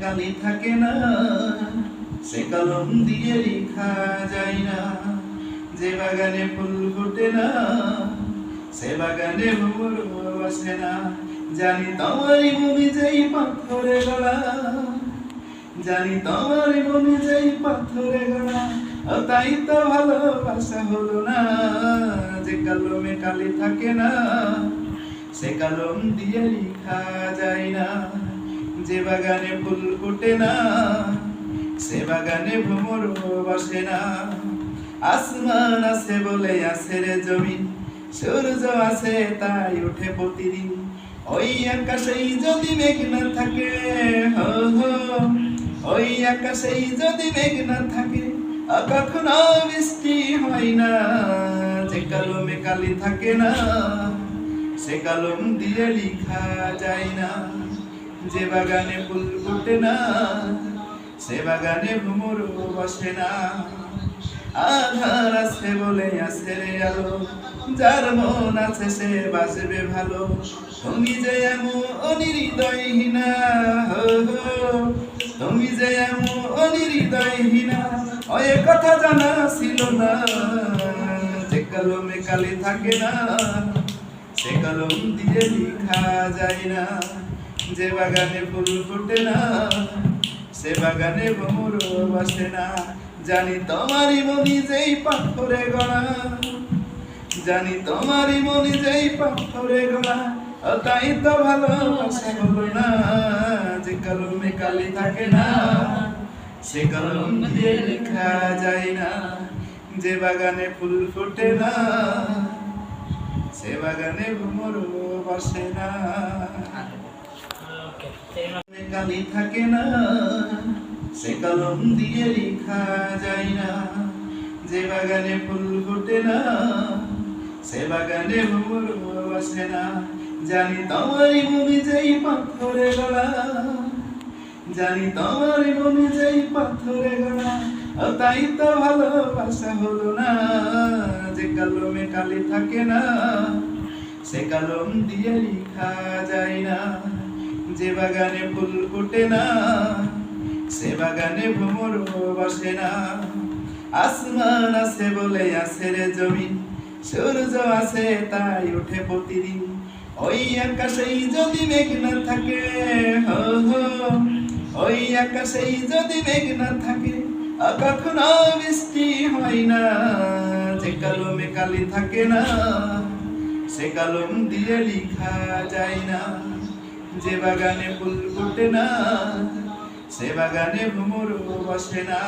কালি থাকে না, সে কলম দিয়ে লেখা যায় না। যে বাগানে ফুল ফোটে না, সে বাগানে বসে না। জানি তোমারই মনে যাই পাথরে গলা, জানি তোমারই মনে যাই পাথরে ও তাই তো ভালোবাসা হলো না, যে কলমে কালি থাকে না, সে কলম দিয়ে লেখা যায় না। যে বাগানে ফুল ফোটে না, সে বাগানে ভ্রমর বসে না। আসমান আছে বলে আছে রে জমিন, সূর্য আছে তাই ওঠে প্রতিদিন। ওই আকাশেই যদি মেঘ না থাকে, হো হো, ওই আকাশেই যদি মেঘ না থাকে কখনো বৃষ্টি হয় না। যে কলমে কালি থাকে না, সে কলম দিয়ে লেখা যায় না। যে বাগানে ফুল ফোটে না, সে বাগানে ভ্রমর বসে না। আধার আছে বলে আছে রে আলো, যার মন আছে সে বাসবে ভালো। তুমি যে এমন হো তুমি যে এমন অনিহৃদয়হীনা ওই কথা জানা ছিল না। যে কলমে কালি থাকে না, সে কলম দিয়ে লেখা যায় না। যে বাগানে ফুল ফোটে না, সে বাগানে ভ্রমর বসে না। জানি তোমারই মনি যেই পাথরে গড়া, জানি তোমারই মনি যেই পাথরে গড়া। তাই তো ভালোবাসা হলো না, যে কলমে কালি থাকে না, সে কলম দিয়ে লেখা যায় না। যে বাগানে ফুল ফোটে না, সে বাগানে ভ্রমর বসে না। কালি থাকে না, সে কলম দিয়ে লেখা যায় না। যে বাগানে ফুল ফোটে না, সে বাগানে ভ্রমর বসে না। জানি তোমারই মনে যেই পাথরে গলা, জানি তোমারই মনে যেই পাথরে গলা। তাই তো ভালোবাসা হলো না, যে কলমে কালি থাকে না, সে কলম দিয়ে লেখা যায় না। যে বাগানে ফুল ফোটে না, সে বাগানে ভ্রমর বসে না। আসমান আছে বলে আছে রে জমিন, সূর্য আছে তাই ওঠে প্রতিদিন। ওই আকাশেই যদি মেঘ না থাকে, হো হো, ওই আকাশেই যদি মেঘ না থাকে কখনো বৃষ্টি হয় না। যে কলমে কালি থাকে না, সে কলম দিয়ে লেখা যায় না। যে বাগানে ফুল ফোটে না সে বাগানে ভ্রমর বসে না।